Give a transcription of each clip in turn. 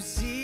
see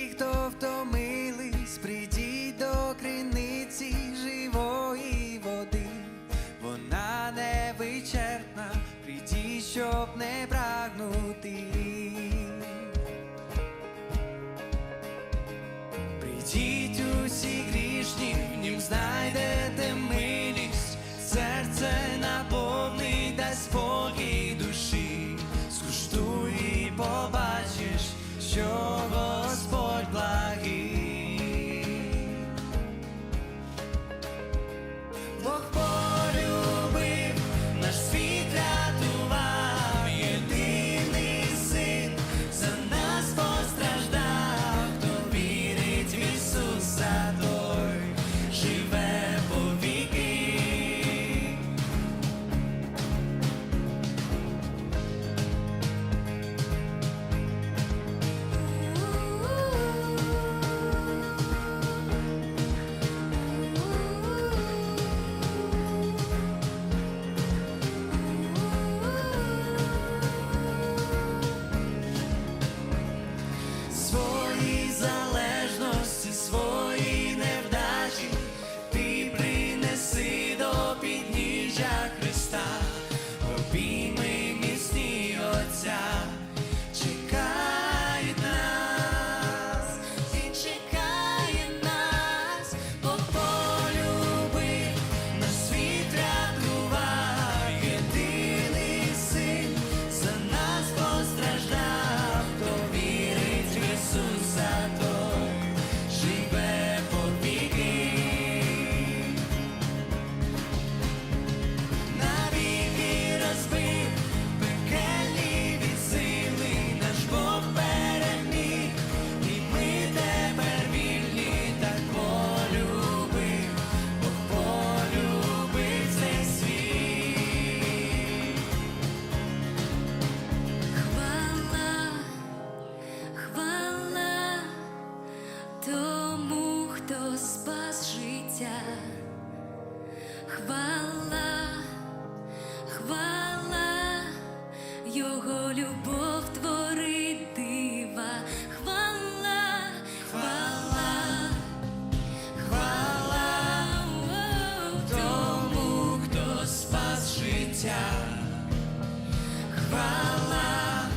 хвала,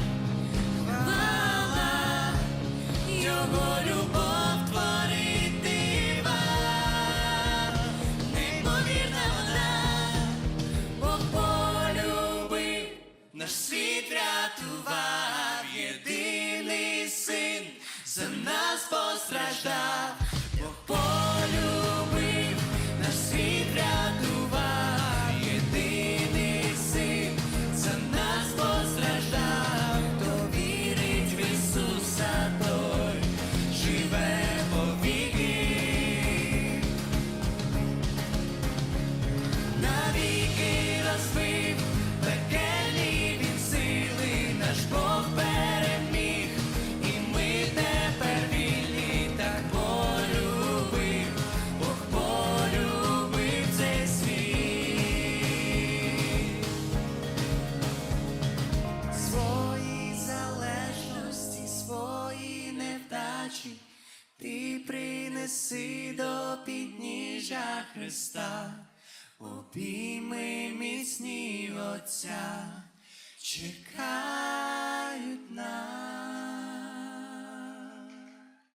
його любов творити вам, вона, Бог полюбив, наш світ рятував, єдиний син за нас постраждав. плачі, ти принеси до підніжжя Христа, обійми міцні Отця, чекай.